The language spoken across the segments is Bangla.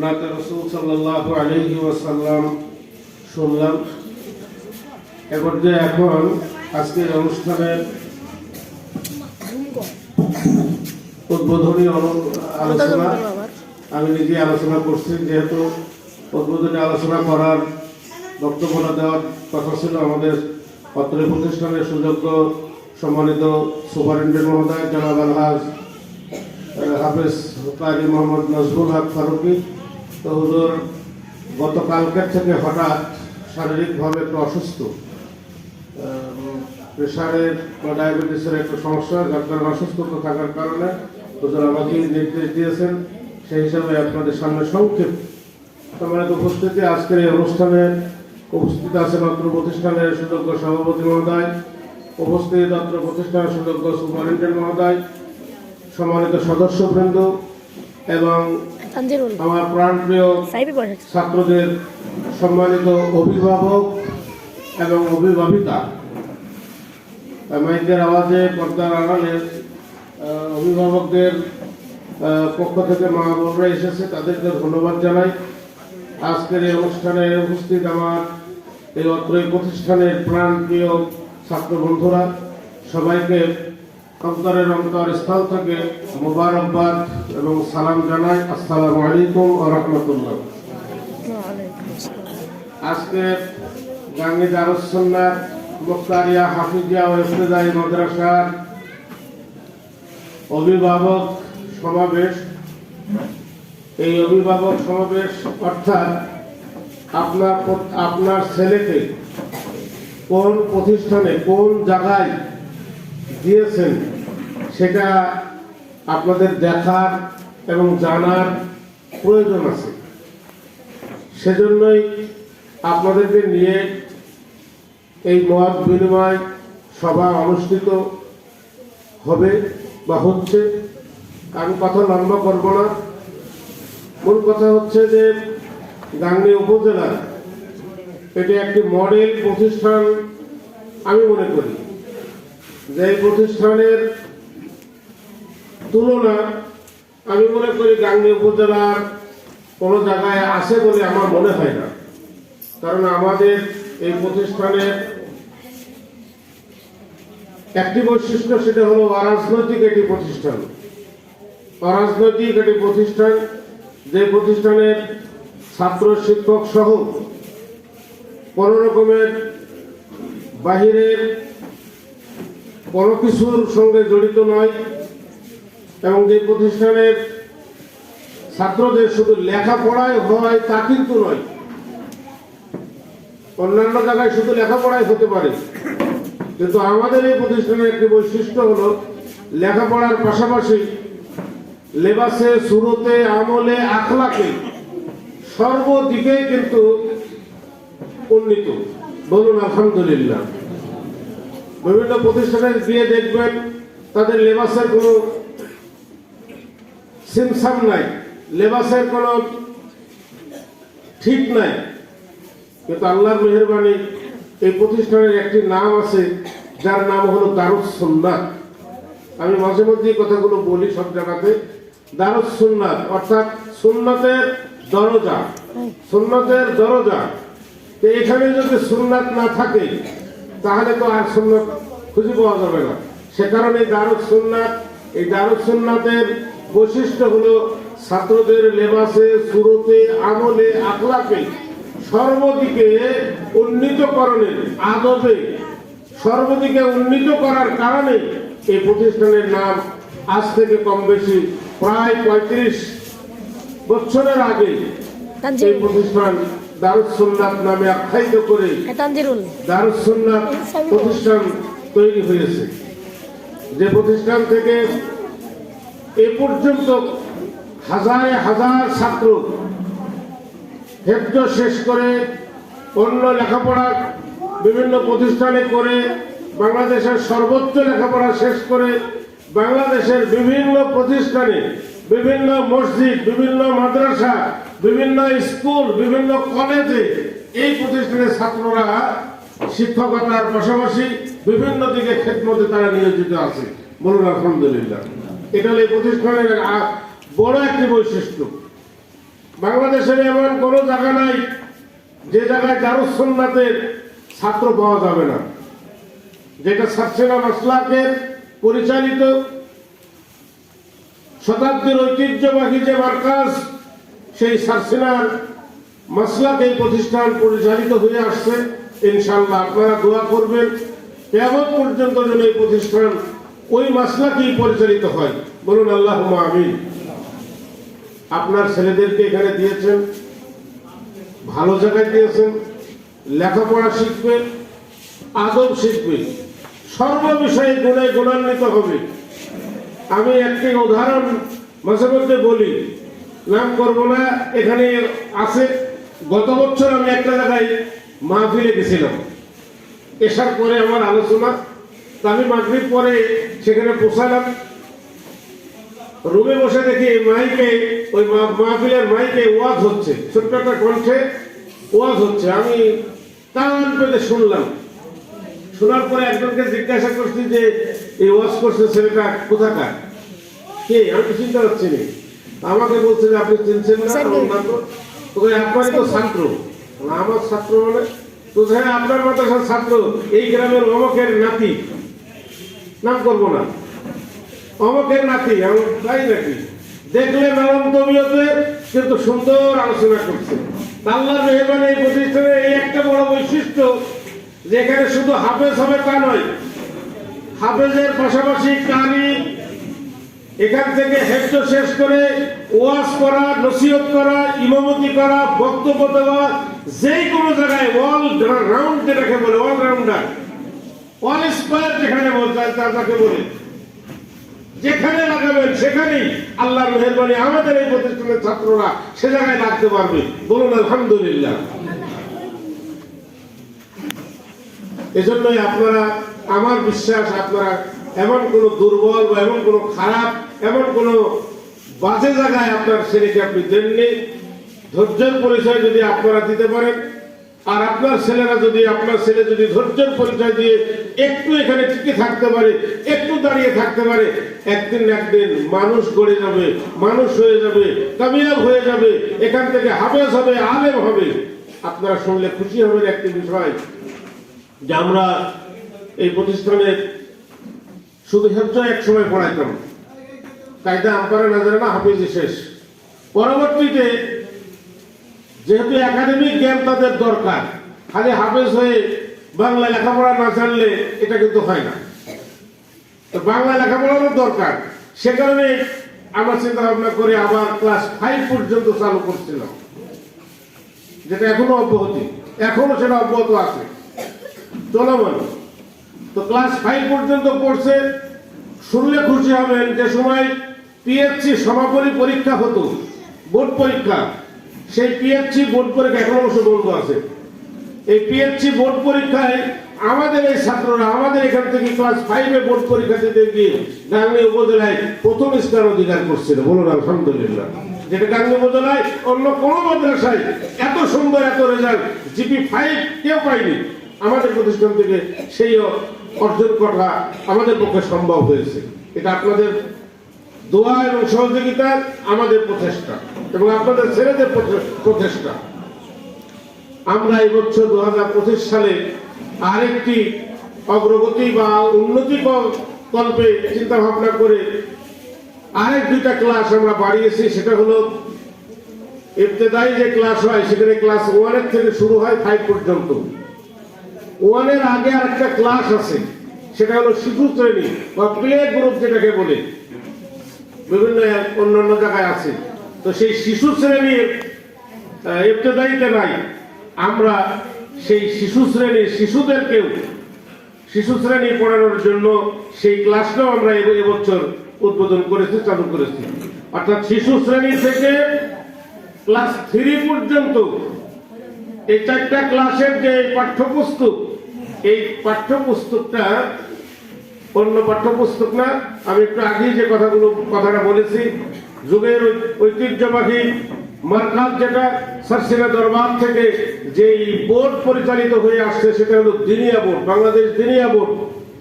নাতে রসুল সাল্লাহ আলহি ওয়াসাল্লাম শুনলাম। এ পর্যায়ে এখন আজকের অনুষ্ঠানের উদ্বোধনী আলোচনা, আমি নিজে আলোচনা করছি, যেহেতু উদ্বোধনী আলোচনা করার বক্তব্য দেওয়ার কথা ছিল, আমাদের অত্র প্রতিষ্ঠানের সুযোগ্য সম্মানিত সুপারিনটেন্ডেন্ট মহোদয় জনাব আলহাজ হাফেজ কারি মোহাম্মদ নজরুল হক ফারুকি তো হুজুর গতকালকের থেকে হঠাৎ শারীরিকভাবে একটু অসুস্থ। প্রেশারের বা ডায়াবেটিসের একটু সমস্যা, যার অসুস্থতা থাকার কারণে হুজুর আমাকে নির্দেশ দিয়েছেন। সেই হিসাবে আপনাদের সামনে সংক্ষেপ। সম্মানিত উপস্থিতি, আজকের এই অনুষ্ঠানে উপস্থিত আছেন অত্র প্রতিষ্ঠানের সুযোগ্য সভাপতি মহোদয়, উপস্থিত অত্র প্রতিষ্ঠানের সুযোগ্য সুপারিনটেন্ডেন্ট মহোদয়, সম্মানিত সদস্যবৃন্দ এবং তানজিরুল। আমার প্রাণপ্রিয় ছাত্রদের সম্মানিত অভিভাবক এবং অভিভাবিকা। মাইকের আওয়াজে পর্দার আড়ালে অভিভাবকদের পক্ষ থেকে মা বোনরা এসেছে তাদেরকে ধন্যবাদ জানাই। আজকের এই অনুষ্ঠানে উপস্থিত আমার এই অত্রই প্রতিষ্ঠানের প্রাণপ্রিয় ছাত্র বন্ধুরা সবাইকে অন্তরের অন্তর স্থল থেকে মোবারকবাদ এবং সালাম জানাই। আসসালামু আলাইকুম ও রহমতুল্লাহ। আজকে গাঙ্গি দারুসন্নাথ মুক্তারিয়া হাফিজিয়া ও ইফতেদায়ী মাদ্রাসার অভিভাবক সমাবেশ। এই অভিভাবক সমাবেশ অর্থাৎ আপনার আপনার ছেলেকে কোন প্রতিষ্ঠানে কোন জায়গায় দিয়েছেন? সেটা আপনাদের দেখার এবং জানার প্রয়োজন আছে। সেজন্যই আপনাদেরকে নিয়ে এই মত বিনিময় সভা অনুষ্ঠিত হবে বা হচ্ছে। আমি কথা লম্বা করব না। মূল কথা হচ্ছে যে গাঙ্গী উপজেলার এটি একটি মডেল প্রতিষ্ঠান আমি মনে করি। যে প্রতিষ্ঠানের তুলনা আমি মনে করি গাঙ্গী উপজেলার কোনো জায়গায় আছে বলে আমার মনে হয় না। কারণ আমাদের এই প্রতিষ্ঠানের একটি বৈশিষ্ট্য সেটা হলো অরাজনৈতিক একটি প্রতিষ্ঠান। অরাজনৈতিক একটি প্রতিষ্ঠান, যে প্রতিষ্ঠানের ছাত্র, শিক্ষক সহ কোনো রকমের বাহিরের কোনো কিছুর সঙ্গে জড়িত নয়। এবং যে প্রতিষ্ঠানের ছাত্রদের শুধু লেখাপড়ায় হয় তা কিন্তু নয়, অন্যান্য জায়গায় শুধু লেখাপড়ায় হতে পারে। কিন্তু আমাদের এই প্রতিষ্ঠানের একটি বৈশিষ্ট্য হলো লেখাপড়ার পাশাপাশি লেবাসে, সুরতে, আমলে, আখলাকে সর্বদিকে কিন্তু উন্নীত। বলুন, আলহামদুলিল্লাহ। বিভিন্ন প্রতিষ্ঠানে গিয়ে দেখবেন তাদের লেবাসের কোনো সিমসাম নাই, লেবাসের কোনো ঠিক নাই। কিন্তু আল্লাহর মেহরবানি এই প্রতিষ্ঠানের একটি নাম আছে, যার নাম হলো দারুস সুন্নাত। আমি মাঝে মধ্যে কথাগুলো বলি সব জায়গাতে। দারুস সুন্নাত, অর্থাৎ সুন্নতের দরজা। সুন্নতের দরজা। তো এখানে যদি সুন্নাত না থাকে, তাহলে তো আর সুন্নত খুঁজে পাওয়া যাবে না। সে কারণে দারুস সুন্নাত, এই দারুস সুন্নাতের বৈশিষ্ট্য হলো ছাত্রদের লেবাসে সুরতে আমলে আকলাকে সর্বদিকে উন্নীতকরণের আদবে সর্বদিকে উন্নীত করার কারণে এই প্রতিষ্ঠানের নাম আজ থেকে কম বেশি প্রায় পঁয়ত্রিশ বছরের আগে এই প্রতিষ্ঠান দারুসুন্নাত নামে আখ্যায়িত করে তানজিরুল দারুসুন্নাত প্রতিষ্ঠান তৈরি হয়েছে। যে প্রতিষ্ঠান থেকে এ পর্যন্ত হাজার হাজার ছাত্র হেফজ শেষ করে অন্য লেখাপড়া বিভিন্ন প্রতিষ্ঠানে করে, বাংলাদেশের সর্বোচ্চ লেখাপড়া শেষ করে, বাংলাদেশের বিভিন্ন প্রতিষ্ঠানে, বিভিন্ন মসজিদ, বিভিন্ন মাদ্রাসা, বিভিন্ন স্কুল, বিভিন্ন কলেজে এই প্রতিষ্ঠানের ছাত্ররা শিক্ষকতার পাশাপাশি বিভিন্ন দিকে ক্ষেত্রমধ্যে তারা নিয়োজিত আছে। বলুন, আলহামদুলিল্লাহ। এটা হলো এই প্রতিষ্ঠানের বড় একটি বৈশিষ্ট্য। বাংলাদেশের এমন কোনো জায়গা নাই যে জায়গায় দারুসন্নাতের ছাত্র পাওয়া যাবে না। যেটা সাকসেনা মাসলাকের পরিচালিত শতাব্দীর ঐতিহ্যবাহী যে মার্কাজ, সেই সারসেনার মাসলাক এই প্রতিষ্ঠান পরিচালিত হয়ে আসছে। ইনশাল্লাহ আপনারা দোয়া করবেন। কেমন পর্যন্ত যেন এই প্রতিষ্ঠান ওই মাসলাকেই পরিচালিত হয়। বলুন আল্লাহ আমিন। আপনার ছেলেদেরকে এখানে দিয়েছেন, ভালো জায়গায় দিয়েছেন, লেখাপড়া শিখবে, আদব শিখবে সর্ব বিষয়ে গুণে গুণান্বিত হবে। আমি একটি উদাহরণ মাঝে মধ্যে বলি, নাম করব না, এখানে আছে, গত বছর আমি একটা জায়গায় মাহফিলে গেছিলাম। এসার পরে আমার আলোচনা আমি মাগরিব পরে সেখানে পৌঁছালাম রুমে বসে দেখি মাইকে ওই মাহফিলের মাইকে ওয়াজ হচ্ছে। ছোট্ট একটা কণ্ঠে ওয়াজ হচ্ছে। আমি কান পেতে শুনলাম। শোনার পরে একজনকে জিজ্ঞাসা করছি যে এই ওয়াজ করছে ছেলেটা কোথাকার? কে? আমি তো চিনতে পারছি না। আমাকে বলছে যে আপনি চিনছেন না। আপনারই তো ছাত্র। আমার ছাত্র মানে? তো আপনার মাদ্রাসার ছাত্র। এই গ্রামের অমকের নাতি। নাম করব না। অমকের নাতি আমি তাই নাকি দেখলে নরম তবিয়তে কিন্তু সুন্দর আলোচনা করছে। আল্লাহর মেহরবানি এই প্রতিষ্ঠানের এই একটা বড় বৈশিষ্ট্য, যে এখানে শুধু হাফেজ হবে তা নয়, হাফেজের পাশাপাশি কারি এখান থেকে হেফজ শেষ করে ওয়াজ করা, নসিহত করা, ইমামতি করা, বক্তব্য দেওয়া যে কোনো জায়গায় অল রাউন্ড যেটাকে বলে অল রাউন্ডার। অল স্কোয়ার যেখানে তাকে বলে যেখানে লাগাবেন, সেখানেই আল্লাহর মেহরবানি। আমাদের এই প্রতিষ্ঠানের ছাত্ররা সে জায়গায় লাগতে পারবে। বলুন, আলহামদুলিল্লাহ। এজন্যই আপনারা, আমার বিশ্বাস, আপনারা এমন কোনো দুর্বল বা এমন কোনো খারাপ, এমন কোনো বাজে জায়গায় আপনার ছেলেকে আপনি দেননি। ধৈর্যের পরিচয় যদি আপনারা দিতে পারেন আর আপনার ছেলেরা যদি, আপনার ছেলে যদি ধৈর্যের পরিচয় দিয়ে একটু এখানে টিকে থাকতে পারে, একটু দাঁড়িয়ে থাকতে পারে, একদিন একদিন মানুষ গড়ে যাবে, মানুষ হয়ে যাবে কামিয়াব হয়ে যাবে, এখান থেকে হাফেজ হবে, আলেম হবে। আপনারা শুনলে খুশি হবেন একটি বিষয়, যে আমরা এই প্রতিষ্ঠানের শুধু হেফজ এক সময় পড়াইতাম। কায়দা আম্পারে না জানে না হাফিজি শেষ। পরবর্তীতে যেহেতু একাডেমিক জ্ঞান তাদের দরকার, খালি হাফেজ হয়ে বাংলা লেখাপড়া না জানলে এটা কিন্তু হয় না। তো বাংলা লেখাপড়ারও দরকার। সে কারণে আমার চিন্তা ভাবনা করে আবার ক্লাস ফাইভ পর্যন্ত চালু করছিলাম। যেটা এখনও অব্যাহতি। এখনও সেটা অব্যাহত আছে। চলমান তো ক্লাস ফাইভ পর্যন্ত পড়ছে, শুনলে খুশি হবেন যে সময় পিএসসি সমাপনী পরীক্ষা হতো, বোর্ড পরীক্ষা। সেই পিএসসি বোর্ড পরীক্ষা এখনও অবশ্য বন্ধ আছে? এই পিএসসি বোর্ড পরীক্ষায় আমাদের এই ছাত্ররা, আমাদের এখান থেকে ক্লাস ফাইভে বোর্ড পরীক্ষা দিতে গিয়ে গাঙ্গি উপজেলায় প্রথম স্থান অধিকার করছিল। বলুন, আলহামদুলিল্লাহ। যেটা গাঙ্গি উপজেলায় অন্য কোনো মাদ্রাসায় এত সুন্দর, এত রেজাল্ট জিপি ফাইভ কেউ পায়নি। আমাদের প্রতিষ্ঠান থেকে সেই অর্জন করা আমাদের পক্ষে সম্ভব হয়েছে। এটা আপনাদের দোয়া এবং সহযোগিতার আমাদের প্রচেষ্টা এবং আপনাদের ছেলেদের প্রচেষ্টা। আমরা এই বছর দু হাজার পঁচিশ সালে আরেকটি অগ্রগতি বা উন্নতি কল্পে চিন্তা ভাবনা করে আরেক দুইটা ক্লাস আমরা বাড়িয়েছি, সেটা হলো ইবতেদায়ী যে ক্লাস হয়, সেখানে ক্লাস ওয়ানের থেকে শুরু হয় ফাইভ পর্যন্ত। ওয়ানের আগে আর একটা ক্লাস আছে, সেটা হলো শিশু শ্রেণি বা প্লে গ্রুপ যেটাকে বলে। বিভিন্ন অন্যান্য জায়গায় আছে। তো সেই শিশু শ্রেণির আহ, ইবতেদায়ীতে নাই। আমরা সেই শিশু শ্রেণির শিশুদেরকেও শিশু শ্রেণি পড়ানোর জন্য সেই ক্লাসটাও আমরা এব- এবছর উদ্বোধন করেছি চালু করেছি। অর্থাৎ শিশু শ্রেণি থেকে ক্লাস থ্রি পর্যন্ত এই চারটা ক্লাসের যে পাঠ্যপুস্তক এই পাঠ্যপুস্তকটা অন্য পাঠ্যপুস্তক না। আমি একটু আগেই যে কথাগুলো, কথাটা বলেছি, যুগের ঐতিহ্যবাহী মার্কাজ যেটা, সার্সিনা দরবার থেকে যেই বোর্ড পরিচালিত হয়ে আসছে, সেটা হলো দিনিয়া বোর্ড, বাংলাদেশ দিনিয়া বোর্ড।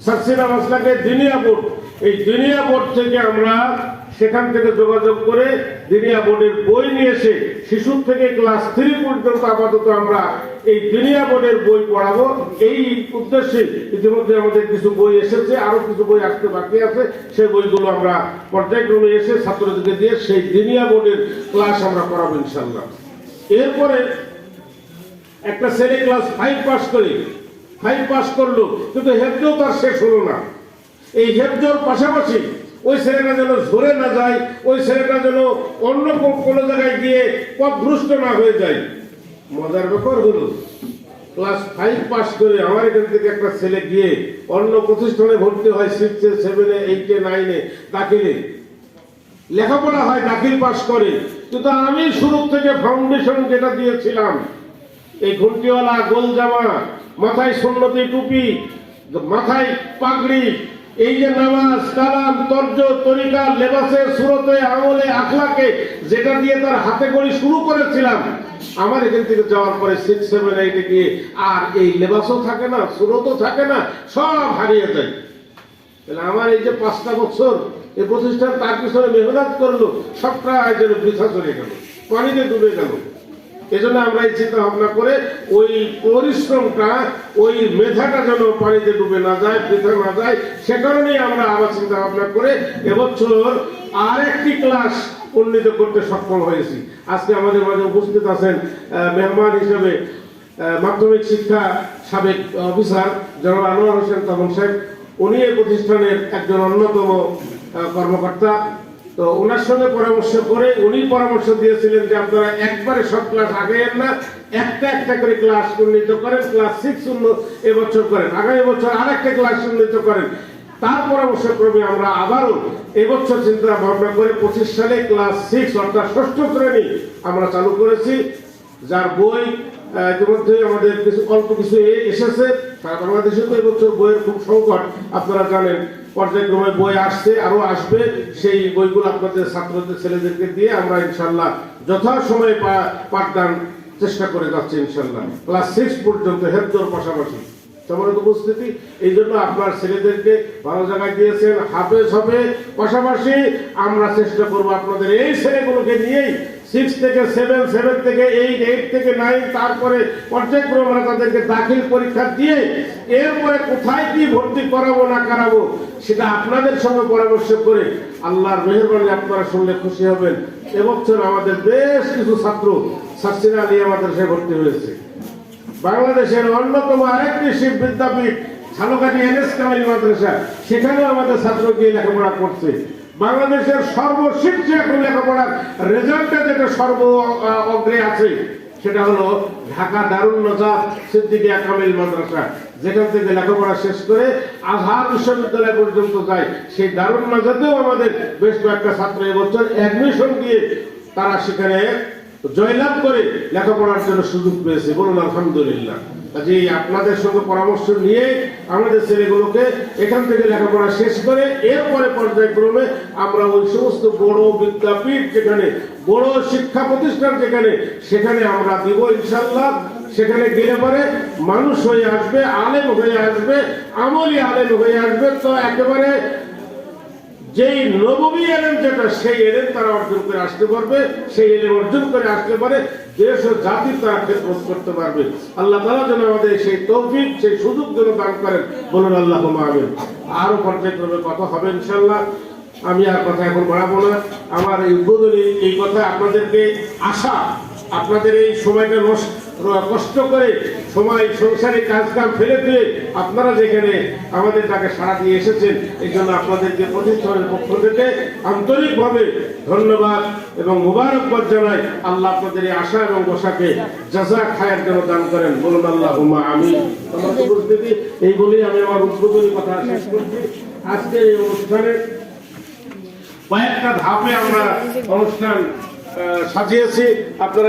সার্সিনা মাসলাকে দিনিয়া বোর্ড। এই দিনিয়া বোর্ড থেকে আমরা সেখান থেকে যোগাযোগ করে দিনিয়া বোর্ডের বই নিয়ে এসে শিশু থেকে ক্লাস থ্রি পর্যন্ত আপাতত আমরা এই দুনিয়া বোর্ডের বই পড়াবো। এই উদ্দেশ্যে ইতিমধ্যে আমাদের কিছু বই এসেছে, আরও কিছু বই আসতে বাকি আছে। সেই বইগুলো আমরা পর্যায়ক্রমে এসে ছাত্রদেরকে দিয়ে সেই দিনিয়া বোর্ডের ক্লাস আমরা করাবো ইনশাল্লাহ এরপরে একটা ছেলে ক্লাস ফাইভ পাস করে, ফাইভ পাস করল, কিন্তু হেফজও তার শেষ হলো না। এই হেফজোর পাশাপাশি ওই ছেলেটা যেন ঝরে না যায়, ওই ছেলেটা যেন অন্য কোনো জায়গায় গিয়ে পথভ্রষ্ট না হয়ে যায়। মজার ব্যাপার হলো ক্লাস ফাইভ পাস করে আমার এখান থেকে একটা ছেলে গিয়ে অন্য প্রতিষ্ঠানে ভর্তি হয় সিক্সে সেভেনে এইটে নাইনে দাখিলে। লেখাপড়া হয়, দাখিল পাস করে। কিন্তু আমি শুরু থেকে ফাউন্ডেশন যেটা দিয়েছিলাম, এই ঘন্টিওয়ালা গোল জামা মাথায় সুন্নতি টুপি, মাথায় পাগড়ি এই যে নামাজ, কালাম, তর্জ, তরিকা, লেবাসে, সুরতে, আমলে, আখলাকে, যেটা দিয়ে তার হাতে করে শুরু করেছিলাম, আমার এখান থেকে যাওয়ার পরে সিক্স সেভেন এইটে গিয়ে আর এই লেবাসও থাকে না, সুরতও থাকে না, সব হারিয়ে যায়। তাহলে আমার এই যে পাঁচটা বছর, এই প্রতিষ্ঠান তার পিছনে মেহনত করল সবটা যেন বৃথা চলে গেল, পানিতে ডুবে গেল। এজন্য আমরা এই চিন্তা ভাবনা করে ওই পরিশ্রমটা, ওই মেধাটা যেন পানিতে ডুবে না যায়, বৃথা না যায়, সে কারণেই আমরা আবার চিন্তা ভাবনা করে এবছর আর একটি ক্লাস উন্নীত করতে সক্ষম হয়েছি। আজকে আমাদের মাঝে উপস্থিত আছেন মেহমান হিসেবে মাধ্যমিক শিক্ষা সাবেক অফিসার জনাব আনোয়ার হোসেন তমন সাহেব। উনি এই প্রতিষ্ঠানের একজন অন্যতম কর্মকর্তা। তো ওনার সঙ্গে পরামর্শ করে উনি পরামর্শ দিয়েছিলেন যে আপনারা একবারে সব ক্লাস আগাইয়েন না, একটা একটা করে ক্লাস উন্নীত করেন ক্লাস সিক্স এবছর করেন, আগামী বছর আর একটা ক্লাস উন্নীত করেন। তার পরামর্শ ক্রমে আমরা আবারও এবছর চিন্তা ভাবনা করে পঁচিশ সালে ক্লাস সিক্স অর্থাৎ ষষ্ঠ শ্রেণি আমরা চালু করেছি, যার বই ইতিমধ্যে আমাদের কিছু অল্প কিছু এসেছে। সারা বাংলাদেশে তো এবছর বইয়ের খুব সংকট। আপনারা জানেন, পর্যায়ক্রমে বই আসছে আরও আসবে। সেই বইগুলো আপনাদের ছাত্রদের ছেলেদেরকে দিয়ে আমরা ইনশাল্লাহ যথাসময়ে পাঠদান চেষ্টা করে যাচ্ছি ইনশাল্লাহ। ক্লাস সিক্স পর্যন্ত হেফজোর পাশাপাশি। সম্মানিত উপস্থিতি, এই জন্য আপনার ছেলেদেরকে ভালো জায়গায় দিয়েছেন, হাফেজ হবে। পাশাপাশি আমরা চেষ্টা করব আপনাদের এই ছেলেগুলোকে নিয়েই সিক্স থেকে সেভেন সেভেন থেকে এইট এইট থেকে নাইন তারপরে পর্যায়ক্রমে তাদেরকে দাখিল পরীক্ষা দিয়ে এরপরে কোথায় কি ভর্তি করাবো না করাবো, সেটা আপনাদের সঙ্গে পরামর্শ করে আল্লাহর মেহরবানি আপনারা শুনলে খুশি হবেন। এবছর আমাদের বেশ কিছু ছাত্র সাসিনা আলিয়া মাদ্রাসায় ভর্তি হয়েছে। বাংলাদেশের অন্যতম আরেকটি শিব বিদ্যাপীঠ ঝালকাটি এন এস কামালি মাদ্রাসা, সেখানেও আমাদের ছাত্র গিয়ে লেখাপড়া করছে। বাংলাদেশের সর্বশীর্ষে এখন লেখাপড়ার রেজাল্টটা যেটা সর্ব অগ্রে আছে, সেটা হলো ঢাকা দারুল নজাত সিদ্দিকিয়া কামিল মাদ্রাসা, যেখান থেকে লেখাপড়া শেষ করে আজহার বিশ্ববিদ্যালয় পর্যন্ত যায়। সেই দারুল নজাতেও আমাদের বেশ কয়েকটা ছাত্র এবছর অ্যাডমিশন দিয়ে তারা সেখানে জয়লাভ করে লেখাপড়ার জন্য সুযোগ পেয়েছে। বলুন, আলহামদুলিল্লাহ। কাজে আপনাদের সঙ্গে পরামর্শ নিয়ে আমাদের ছেলেগুলোকে এখান থেকে লেখাপড়া শেষ করে এরপরে পর্যায়ক্রমে আমরা ওই সমস্ত বড় বিদ্যাপীঠ যেখানে, বড় শিক্ষা প্রতিষ্ঠান যেখানে, সেখানে আমরা দিব ইনশাল্লাহ সেখানে গেলে পরে মানুষ হয়ে আসবে, আলেম হয়ে আসবে, আমলি আলেম হয়ে আসবে। তো একেবারে যেই নবমী এলেন যেটা, সেই এলেন তারা অর্জন করে আসতে পারবে, সেই এলেন অর্জন করে আসতে পারে, দেশ ও জাতি তারা খেদমত করতে পারবে। আল্লাহ তালা যেন আমাদের সেই তৌফিক, সেই সুযোগ যেন দান করেন। বলুন আল্লাহ আমিন। আরও পর্যায়ক্রমে কথা হবে ইনশাল্লাহ আমি আর কথা এখন বাড়াবো না। আমার এই উদ্বোধনী এই কথা আপনাদেরকে আশা, আপনাদের এই সময়টা নষ্ট কষ্ট করে সময়, সংসারে কাজ কাম ফেলে দিয়ে আপনারা যেখানে আমাদের তাকে সাড়া দিয়ে এসেছেন, এই জন্য আপনাদেরকে প্রতিষ্ঠানের পক্ষ থেকে আন্তরিকভাবে ধন্যবাদ এবং মুবারকবাদ জানাই আল্লাহ আপনাদের এই আশা এবং বসাকে জাজা খায়ের জন্য দান করেন। বলুন আল্লাহ হুমা আমি আমার এই বলেই আমি আমার উদ্বোধনী কথা শেষ করছি। আজকে এই অনুষ্ঠানে কয়েকটা ধাপে আমরা অনুষ্ঠান সাজিয়েছি। আপনারা